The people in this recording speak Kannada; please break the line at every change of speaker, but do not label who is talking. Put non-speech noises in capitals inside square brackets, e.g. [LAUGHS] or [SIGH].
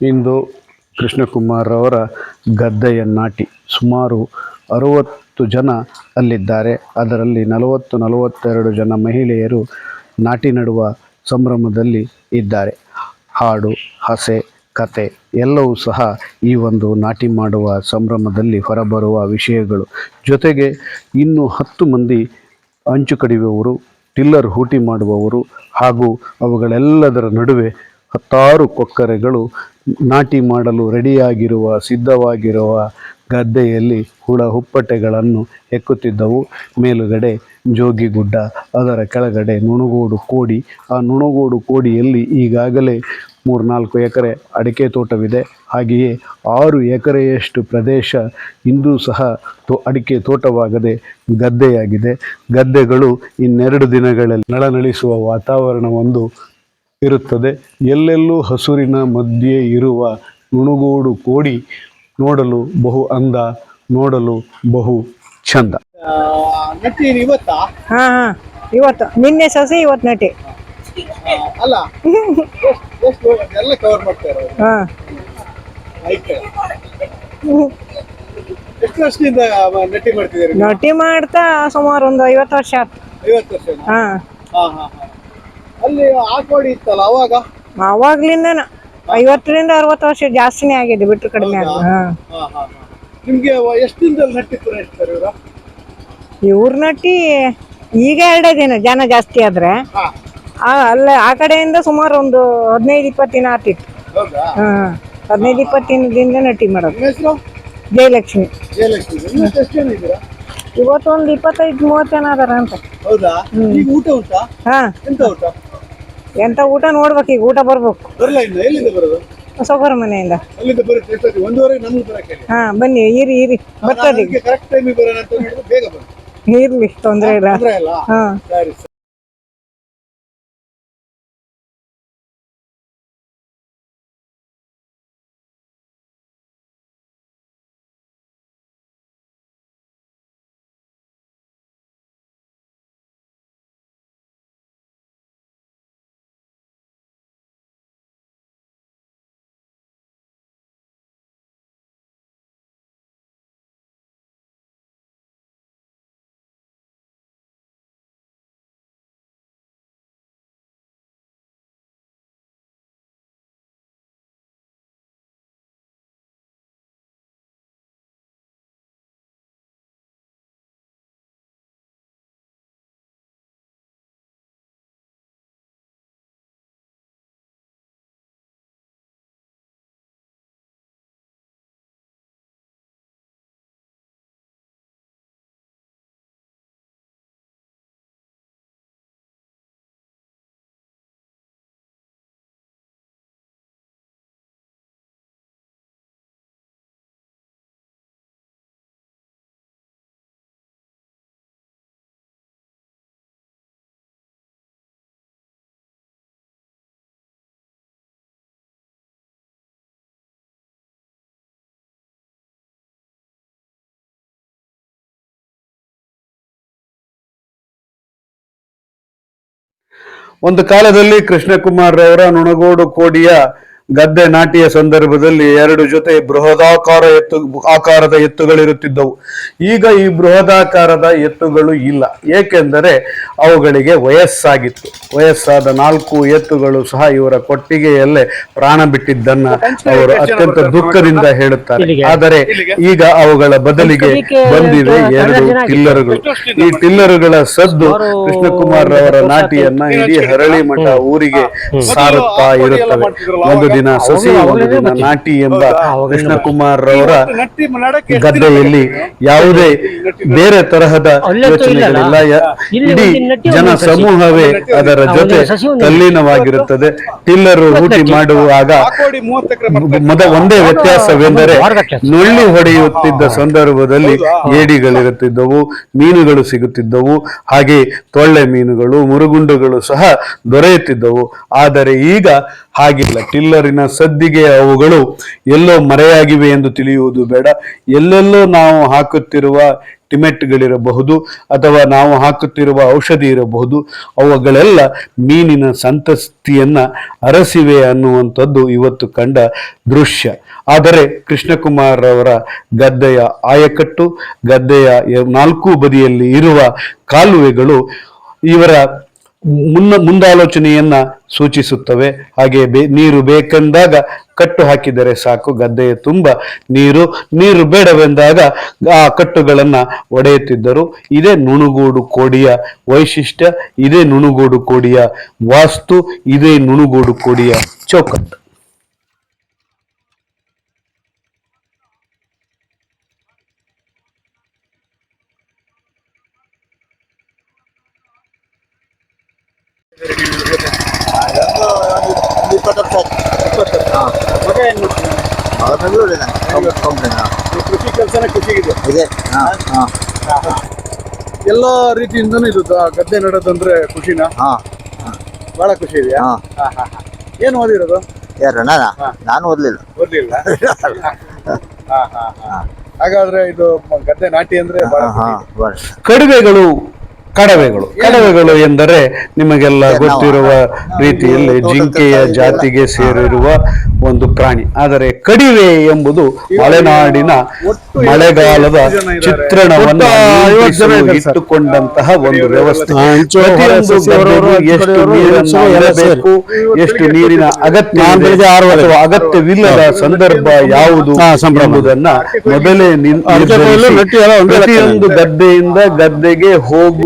ಇಂದು ಕೃಷ್ಣಕುಮಾರ್ ಅವರ ಗದ್ದೆಯ ನಾಟಿ. ಸುಮಾರು ಅರುವತ್ತು ಜನ ಅಲ್ಲಿದ್ದಾರೆ. ಅದರಲ್ಲಿ ನಲವತ್ತು, ನಲವತ್ತೆರಡು ಜನ ಮಹಿಳೆಯರು ನಾಟಿ ನಡುವ ಸಂಭ್ರಮದಲ್ಲಿ ಇದ್ದಾರೆ. ಹಾಡು, ಹಸೆ, ಕತೆ ಎಲ್ಲವೂ ಸಹ ಈ ಒಂದು ನಾಟಿ ಮಾಡುವ ಸಂಭ್ರಮದಲ್ಲಿ ಹೊರಬರುವ ವಿಷಯಗಳು. ಜೊತೆಗೆ ಇನ್ನು ಹತ್ತು ಮಂದಿ ಅಂಚು ಕಡಿಯುವವರು, ಟಿಲ್ಲರ್ ಹೂಟಿ ಮಾಡುವವರು ಹಾಗೂ ಅವುಗಳೆಲ್ಲದರ ನಡುವೆ ಹತ್ತಾರು ಕೊಕ್ಕರೆಗಳು ನಾಟಿ ಮಾಡಲು ರೆಡಿಯಾಗಿರುವ, ಸಿದ್ಧವಾಗಿರುವ ಗದ್ದೆಯಲ್ಲಿ ಹುಳ ಹುಪ್ಪಟೆಗಳನ್ನು ಹೆಕ್ಕುತ್ತಿದ್ದವು. ಮೇಲುಗಡೆ ಜೋಗಿಗುಡ್ಡ, ಅದರ ಕೆಳಗಡೆ ನುಣುಗೋಡು ಕೋಡಿ. ಆ ನುಣುಗೋಡು ಕೋಡಿಯಲ್ಲಿ ಈಗಾಗಲೇ ಮೂರ್ನಾಲ್ಕು ಎಕರೆ ಅಡಿಕೆ ತೋಟವಿದೆ. ಹಾಗೆಯೇ ಆರು ಎಕರೆಯಷ್ಟು ಪ್ರದೇಶ ಇಂದೂ ಸಹ ತೋ, ಅಡಿಕೆ ತೋಟವಾಗದೆ ಗದ್ದೆಯಾಗಿದೆ. ಗದ್ದೆಗಳು ಇನ್ನೆರಡು ದಿನಗಳಲ್ಲಿ ನಳನಳಿಸುವ ವಾತಾವರಣವೊಂದು ಇರುತ್ತದೆ. ಎಲ್ಲೆಲ್ಲೂ ಹಸುರಿನ ಮಧ್ಯೆ ಇರುವ ನುಣುಗೋಡು ಕೋಡಿ ನೋಡಲು ಬಹು ಅಂದ ನೋಡಲು ಬಹು ಚಂದ
ಹಾ ಹಾ. ಇವತ್ತು. ನಿನ್ನೆ ಸಸಿ ಇವತ್ತು ನಟಿ.
ಅಲ್ಲ. ಎಲ್ಲ ಕವರ್ ಮಾಡ್ತಾರೆ
ಹಾ.
ಆಯ್ತು. ಎಷ್ಟು ವರ್ಷದಿಂದ ಮ- ನಟ್ಟಿ
ನಟಿ ಮಾಡ್ತಾ ಸುಮಾರು ಒಂದು ಐವತ್ತು ವರ್ಷ ಆಯ್ತು.
ಐವತ್ತು ವರ್ಷ
ಹಾ.
ಹಾ ಹಾ. ಅಲ್ಲಿ ಆಕೋಡಿ ಇತ್ತಲ್ಲ ಅವಾಗ?
ಅವಾಗ್ಲಿಂದ ಐವತ್ತರಿಂದ ಅರವತ್ತು ವರ್ಷ ಜಾಸ್ತಿನೇ ಆಗಿದೆ ಬಿಟ್ರು ಕಡಿಮೆ ಆಗಿದೆ. ಹಾ.
ಹಾ ಹಾ ಹಾ. ನಿಮ್ಗೆ ವ- ಎಷ್ಟು ದಿನದಲ್ಲಿ ನಟ್ಟಿತ್ತು ನೆಡ್ತಾರೆ ಇವರು?
ಇವ್ರ ನಟಿ ಈಗ ಎರಡೇ ದಿನ ಜನ ಜಾಸ್ತಿ ಆದ್ರೆ.
ಹಾ.
ಆ ಅಲ್ಲ ಆ ಕಡೆಯಿಂದ ಸುಮಾರು ಒಂದು ಹದಿನೈದು ಇಪ್ಪತ್ತು ದಿನ ಆತಿತ್ತು
ಹೌದಾ?
ಹಾ ಹದಿನೈದು ಇಪ್ಪತ್ತು ದಿನದಿಂದ ನಟಿ ಮಾಡೋದು.
ನಿಮ್ಮ ಹೆಸರು?
ಜಯಲಕ್ಷ್ಮಿ.
ಜಯಲಕ್ಷ್ಮಿ. ನೀವು ಎಷ್ಟು ಜನ ಇದ್ದೀರಾ?
ಇವತ್ತೊಂದು ಇಪ್ಪತ್ತೈದು ಮೂವತ್ತು ಜನ ಅದಾರ ಅಂತ
ಹೌದಾ ಈಗ ಊಟ ಉಂಟಾ?
ಹಾ.
ಎಂತ ಊಟ?
ಎಂತ ಊಟ ನೋಡ್ಬೇಕು ಈಗ ಊಟ ಬರ್ಬೇಕು.
ಬರಲ್ಲ ಇನ್ನು? ಎಲ್ಲಿಂದ ಬರೋದು?
ಸೊಗರ ಮನೆಯಿಂದ.
ಅಲ್ಲಿಂದ ಬರುತ್ತೆ ಎಷ್ಟೊತ್ತಿಗೆ ಒಂದೂವರೆಗೆ ನಮ್ಗೆ ಬರಕ್ಕೆ ಹೇಳಿ.
ಹಾ ಬನ್ನಿ ಇರಿ ಇರಿ. ಬರ್ತದೆ. ಈಗ.
ಕರೆಕ್ಟ್ ಟೈಮಿಗೆ ಬರೋಣ ಅಂತ ಹೇಳಿದ್ರೆ ಬೇಗ ಬನ್ನಿ.
ಇರ್ಲಿ ತೊಂದ್ರೆ ಇಲ್ಲ.
ತೊಂದ್ರೆ ಇಲ್ಲ?
ಹಾ.
ಸರಿ ಸರಿ.
ಒಂದು ಕಾಲದಲ್ಲಿ ಕೃಷ್ಣಕುಮಾರ್ ರವರ ನುಣಗೋಡು ಕೋಡಿಯ ಗದ್ದೆ ನಾಟಿಯ ಸಂದರ್ಭದಲ್ಲಿ ಎರಡು ಜೊತೆ ಬೃಹದಾಕಾರ ಎತ್ತು ಆಕಾರದ ಎತ್ತುಗಳಿರುತ್ತಿದ್ದವು. ಈಗ ಈ ಬೃಹದಾಕಾರದ ಎತ್ತುಗಳು ಇಲ್ಲ. ಏಕೆಂದರೆ ಅವುಗಳಿಗೆ ವಯಸ್ಸಾಗಿತ್ತು. ವಯಸ್ಸಾದ ನಾಲ್ಕು ಎತ್ತುಗಳು ಸಹ ಇವರ ಕೊಟ್ಟಿಗೆಯಲ್ಲೇ ಪ್ರಾಣ ಬಿಟ್ಟಿದ್ದನ್ನ ಅವರು ಅತ್ಯಂತ ದುಃಖದಿಂದ ಹೇಳುತ್ತಾರೆ. ಆದರೆ ಈಗ ಅವುಗಳ ಬದಲಿಗೆ ಬಂದಿವೆ ಎರಡು ಟಿಲ್ಲರುಗಳು. ಈ ಟಿಲ್ಲರುಗಳ ಸದ್ದು ಕೃಷ್ಣಕುಮಾರ್ ಅವರ ನಾಟಿಯನ್ನ ಇಡೀ ಹರಳಿ ಮಠ ಊರಿಗೆ ಸಾರುತ್ತಾ ಇರುತ್ತವೆ. ಒಂದು ದಿನ ಸಸಿ ಒಂದು ದಿನ ನಾಟಿ ಎಂಬ ಕೃಷ್ಣಕುಮಾರ್ ಅವರ
ರವರ
ಗದ್ದೆಯಲ್ಲಿ ಯಾವುದೇ ಬೇರೆ ತರಹದ ಯೋಚನೆಗಳಿಲ್ಲ. ಇಡೀ ಜನ ಸಮೂಹವೇ ಅದರ ಜೊತೆ ತಲ್ಲೀನವಾಗಿರುತ್ತದೆ. ಟಿಲ್ಲರ್ ಹೂಟಿ ಮಾಡುವಾಗ ಮೊದ ಒಂದೇ ವ್ಯತ್ಯಾಸವೆಂದರೆ ನುಳ್ಳಿ ಹೊಡೆಯುತ್ತಿದ್ದ ಸಂದರ್ಭದಲ್ಲಿ ಏಡಿಗಳಿರುತ್ತಿದ್ದವು ಮೀನುಗಳು ಸಿಗುತ್ತಿದ್ದವು ಹಾಗೆ ತೊಳ್ಳೆ ಮೀನುಗಳು ಮುರುಗುಂಡುಗಳು ಸಹ ದೊರೆಯುತ್ತಿದ್ದವು. ಆದರೆ ಈಗ ಹಾಗಿಲ್ಲ. ಟಿಲ್ಲರಿನ ಸದ್ದಿಗೆ ಅವುಗಳು ಎಲ್ಲೋ ಮರೆಯಾಗಿವೆ ಎಂದು ತಿಳಿಯುವುದು ಬೇಡ. ಎಲ್ಲೆಲ್ಲೋ ನಾವು ಹಾಕುತ್ತಿರುವ ಟಿಮೆಟ್ಗಳಿರಬಹುದು ಅಥವಾ ನಾವು ಹಾಕುತ್ತಿರುವ ಔಷಧಿ ಇರಬಹುದು. ಅವುಗಳೆಲ್ಲ ಮೀನಿನ ಸಂತಸ್ತಿಯನ್ನು ಅರಸಿವೆ ಅನ್ನುವಂಥದ್ದು ಇವತ್ತು ಕಂಡ ದೃಶ್ಯ. ಆದರೆ ಕೃಷ್ಣಕುಮಾರ್ ಅವರ ಗದ್ದೆಯ ಆಯಕಟ್ಟು, ಗದ್ದೆಯ ನಾಲ್ಕು ಬದಿಯಲ್ಲಿ ಇರುವ ಕಾಲುವೆಗಳು ಇವರ ಮುನ್ನ ಮುಂದಾಲೋಚನೆಯನ್ನ ಸೂಚಿಸುತ್ತವೆ. ಹಾಗೆ ಬೇ, ನೀರು ಬೇಕೆಂದಾಗ ಕಟ್ಟು ಹಾಕಿದರೆ ಸಾಕು, ಗದ್ದೆಯ ತುಂಬ ನೀರು ನೀರು ಬೇಡವೆಂದಾಗ ಆ ಕಟ್ಟುಗಳನ್ನು ಒಡೆಯುತ್ತಿದ್ದರು. ಇದೇ ನುಣುಗೂಡು ಕೋಡಿಯ ವೈಶಿಷ್ಟ್ಯ, ಇದೇ ನುಣುಗೂಡು ಕೋಡಿಯ ವಾಸ್ತು, ಇದೇ ನುಣುಗೂಡು ಕೋಡಿಯ ಚೌಕಟ್ಟು.
ಇಪ್ಪತ್ತು ವರ್ಷ ಆಯ್ತು.
ಕೃಷಿ ಕೆಲಸನ ಕೃಷಿಗಿದೆ.
ಇದೆ.
ಎಲ್ಲ ರೀತಿಯಿಂದನೂ ಇದು ಗದ್ದೆ ನೆಡೋದಂದ್ರೆ ಖುಷಿನ?
ಹಾ.
ಬಹಳ ಖುಷಿ ಇದೆಯಾ?
ಹಾ.
ಏನ್ ಓದಿರೋದು?
ಯಾರು ನಾನಾ ನಾನು ಓದ್ಲಿಲ್ಲ.
ಓದ್ಲಿಲ್ಲ? [LAUGHS] ಹಾ, ಹಾ, ಹಾ. ಹಾಗಾದ್ರೆ ಇದು ಗದ್ದೆ ನಾಟಿ ಅಂದ್ರೆ.
ವರ್ಷ
ಕಡಿವೆಗಳು ಕಡವೆಗಳು ಎಂದರೆ ನಿಮಗೆಲ್ಲ ಗೊತ್ತಿರುವ ರೀತಿಯಲ್ಲಿ ಜಿಂಕೆಯ ಜಾತಿಗೆ ಸೇರಿರುವ ಒಂದು ಪ್ರಾಣಿ ಆದರೆ ಕಡಿವೆ ಎಂಬುದು ಮಲೆನಾಡಿನ ಮಳೆಗಾಲದ ಚಿತ್ರಣವನ್ನು. ಇಟ್ಟುಕೊಂಡಂತಹ ಒಂದು ವ್ಯವಸ್ಥೆ ಎಷ್ಟು ನೀರನ್ನು ಎಷ್ಟು ನೀರಿನ ಅಗತ್ಯ ಅಥವಾ ಅಗತ್ಯವಿಲ್ಲದ ಸಂದರ್ಭ ಯಾವುದು. ಎಂಬುದನ್ನ ಮೊದಲೇ. ಪ್ರತಿಯೊಂದು ಗದ್ದೆಯಿಂದ ಗದ್ದೆಗೆ ಹೋಗು